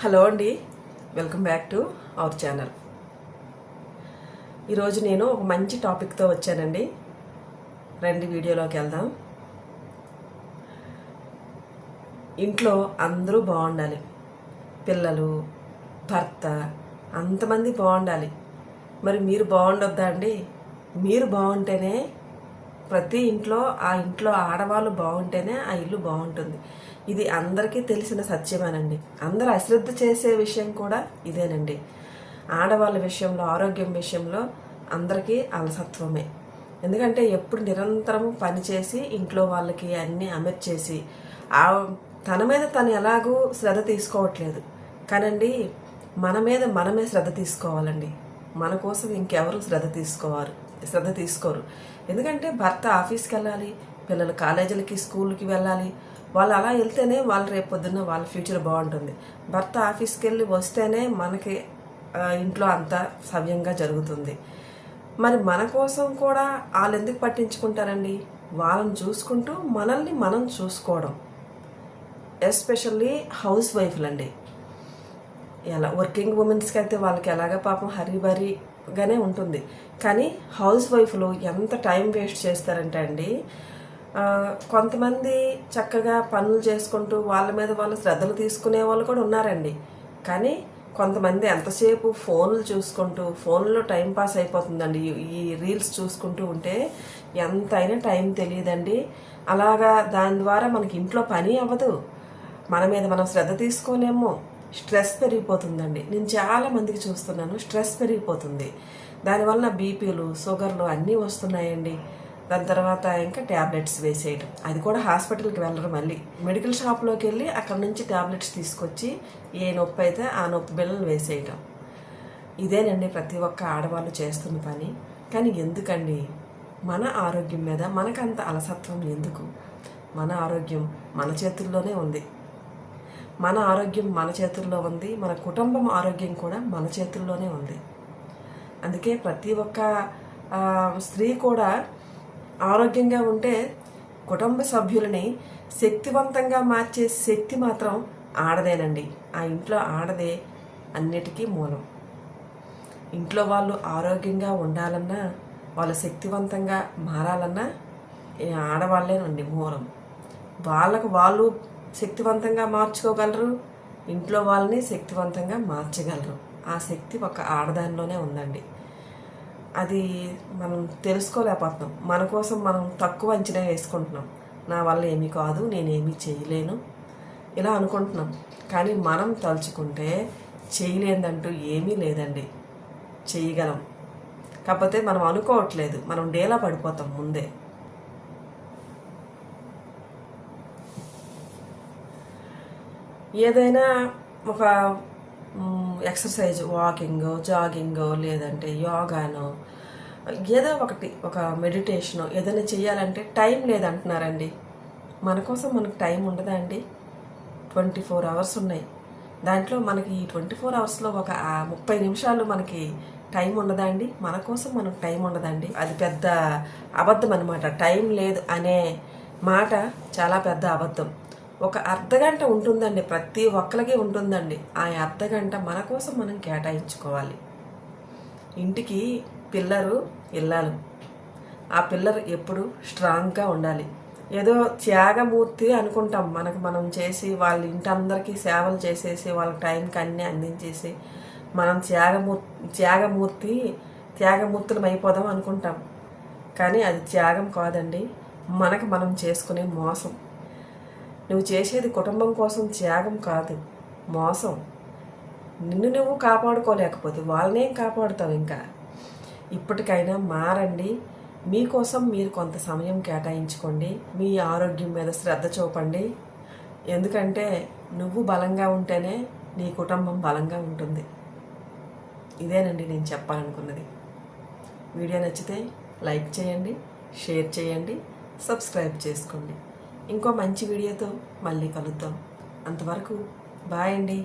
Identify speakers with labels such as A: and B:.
A: Hello అండి. Welcome back to our channel. ఈరోజు నేను ఒక మంచి టాపిక్తో వచ్చానండి. రండి వీడియోలోకి వెళ్దాం. ఇంట్లో అందరూ బాగుండాలి. పిల్లలు భర్త అంతమంది బాగుండాలి. మరి మీరు బాగుండొద్దా అండి? మీరు బాగుంటేనే ప్రతి ఇంట్లో ఆ ఇంట్లో ఆడవాళ్ళు బాగుంటేనే ఆ ఇల్లు బాగుంటుంది. ఇది అందరికీ తెలిసిన సత్యమేనండి. అందరూ అశ్రద్ధ చేసే విషయం కూడా ఇదేనండి. ఆడవాళ్ళ విషయంలో ఆరోగ్యం విషయంలో అందరికీ అలసత్వమే. ఎందుకంటే ఎప్పుడు నిరంతరం పనిచేసి ఇంట్లో వాళ్ళకి అన్నీ అమర్చేసి ఆ తన మీద తను ఎలాగూ శ్రద్ధ తీసుకోవట్లేదు. కానండి మన మీద మనమే శ్రద్ధ తీసుకోవాలండి. మన కోసం ఇంకెవరు శ్రద్ధ తీసుకోవారు. శ్రద్ధ తీసుకోరు. ఎందుకంటే భర్త ఆఫీస్కి వెళ్ళాలి పిల్లలు కాలేజీలకి స్కూల్కి వెళ్ళాలి. వాళ్ళు అలా వెళ్తేనే వాళ్ళు రేపు పొద్దున్న వాళ్ళ ఫ్యూచర్ బాగుంటుంది. భర్త ఆఫీస్కి వెళ్ళి వస్తేనే మనకి ఇంట్లో అంతా సవ్యంగా జరుగుతుంది. మరి మన కోసం కూడా వాళ్ళు ఎందుకు పట్టించుకుంటారండి? వాళ్ళని చూసుకుంటూ మనల్ని మనం చూసుకోవడం. ఎస్పెషల్లీ హౌస్ వైఫ్లండి. ఎలా వర్కింగ్ ఉమెన్స్కి అయితే వాళ్ళకి ఎలాగ పాపం గానే ఉంటుంది. కానీ హౌస్ వైఫ్లు ఎంత టైం వేస్ట్ చేస్తారంటే అండి కొంతమంది చక్కగా పనులు చేసుకుంటూ వాళ్ళ మీద వాళ్ళు శ్రద్ధలు తీసుకునే వాళ్ళు కూడా ఉన్నారండి. కానీ కొంతమంది ఎంతసేపు ఫోన్లు చూసుకుంటూ ఫోన్లో టైం పాస్ అయిపోతుందండి. ఈ- ఈ రీల్స్ చూసుకుంటూ ఉంటే ఎంతైనా టైం తెలియదండి. అలాగా దాని ద్వారా మనకి ఇంట్లో పని అవ్వదు. మన మీద మనం శ్రద్ధ తీసుకోలేము. స్ట్రెస్ పెరిగిపోతుందండి. నేను చాలా మందికి చూస్తున్నాను స్ట్రెస్ పెరిగిపోతుంది. దానివల్ల బీపీలు షుగర్లు అన్నీ వస్తున్నాయండి. దాని తర్వాత ఇంకా ట్యాబ్లెట్స్ వేసేయడం అది కూడా హాస్పిటల్కి వెళ్ళరు మళ్ళీ. మెడికల్ షాప్లోకి వెళ్ళి అక్కడ నుంచి ట్యాబ్లెట్స్ తీసుకొచ్చి ఏ నొప్పి అయితే ఆ నొప్పి బిళ్ళలు వేసేయటం. ఇదేనండి ప్రతి ఒక్క ఆడవాళ్ళు చేస్తున్న పని. కానీ ఎందుకండి? మన ఆరోగ్యం మీద మనకంత అలసత్వం ఎందుకు? మన ఆరోగ్యం మన చేతుల్లోనే ఉంది. మన ఆరోగ్యం మన చేతుల్లో ఉంది మన కుటుంబం ఆరోగ్యం కూడా మన చేతుల్లోనే ఉంది. అందుకే ప్రతి ఒక్క స్త్రీ కూడా ఆరోగ్యంగా ఉంటే కుటుంబ సభ్యులని శక్తివంతంగా మార్చే శక్తి మాత్రం ఆడదేనండి. ఆ ఇంట్లో ఆడదే అన్నిటికీ మూలం. ఇంట్లో వాళ్ళు ఆరోగ్యంగా ఉండాలన్నా వాళ్ళు శక్తివంతంగా మారాలన్నా ఆడవాళ్ళేనండి మూలం. వాళ్ళకు వాళ్ళు శక్తివంతంగా మార్చుకోగలరు. ఇంట్లో వాళ్ళని శక్తివంతంగా మార్చగలరు. ఆ శక్తి ఒక ఆడదానిలోనే ఉందండి. అది మనం తెలుసుకోలేకపోతున్నాం. మన కోసం మనం తక్కువ అంచనా వేసుకుంటున్నాం. నా వల్ల ఏమీ కాదు నేనేమీ చేయలేను ఇలా అనుకుంటున్నాం. కానీ మనం తలుచుకుంటే చేయలేదంటూ ఏమీ లేదండి. చేయగలం. కాకపోతే మనం అనుకోవట్లేదు. మనం డేలా పడిపోతాం ముందే. ఏదైనా ఒక ఎక్సర్సైజ్ వాకింగ్ జాగింగ్ లేదంటే యోగానో ఏదో ఒకటి ఒక మెడిటేషను ఏదైనా చేయాలంటే టైం లేదంటున్నారండి. మన కోసం మనకు టైం ఉండదా అండి? ట్వంటీ ఫోర్ అవర్స్ ఉన్నాయి. దాంట్లో మనకి ఈ ట్వంటీ ఫోర్ అవర్స్లో ఒక ముప్పై నిమిషాలు మనకి టైం ఉండదా అండి? మన కోసం మనకు టైం ఉండదండి అది పెద్ద అబద్ధం అనమాట టైం లేదు అనే మాట చాలా పెద్ద అబద్ధం. ఒక అర్ధగంట ఉంటుందండి ప్రతి ఒక్కరికి ఉంటుందండి. ఆ అర్ధగంట మన కోసం మనం కేటాయించుకోవాలి. ఇంటికి పిల్లరు ఇల్లాలు. ఆ పిల్లర్ ఎప్పుడు స్ట్రాంగ్గా ఉండాలి. ఏదో త్యాగమూర్తి అనుకుంటాం. మనకు మనం చేసి వాళ్ళ ఇంటందరికీ సేవలు చేసేసి వాళ్ళ టైంకి అన్నీ అందించేసి మనం త్యాగమూర్తి త్యాగమూర్తి త్యాగమూర్తులం అయిపోదాం అనుకుంటాం. కానీ అది త్యాగం కాదండి. మనకు మనం చేసుకునే మోసం. నువ్వు చేసేది కుటుంబం కోసం త్యాగం కాదు మోసం. నిన్ను నువ్వు కాపాడుకోలేకపోతే వాళ్ళనేం కాపాడుతావు ఇంకా? ఇప్పటికైనా మారండి. మీకోసం మీరు కొంత సమయం కేటాయించుకోండి. మీ ఆరోగ్యం మీద శ్రద్ధ చూపండి. ఎందుకంటే నువ్వు బలంగా ఉంటేనే నీ కుటుంబం బలంగా ఉంటుంది. ఇదేనండి నేను చెప్పాలనుకున్నది. వీడియో నచ్చితే లైక్ చేయండి షేర్ చేయండి సబ్స్క్రైబ్ చేసుకోండి. ఇంకో మంచి వీడియోతో మళ్ళీ కలుద్దాం. అంతవరకు బాయ్ అండి.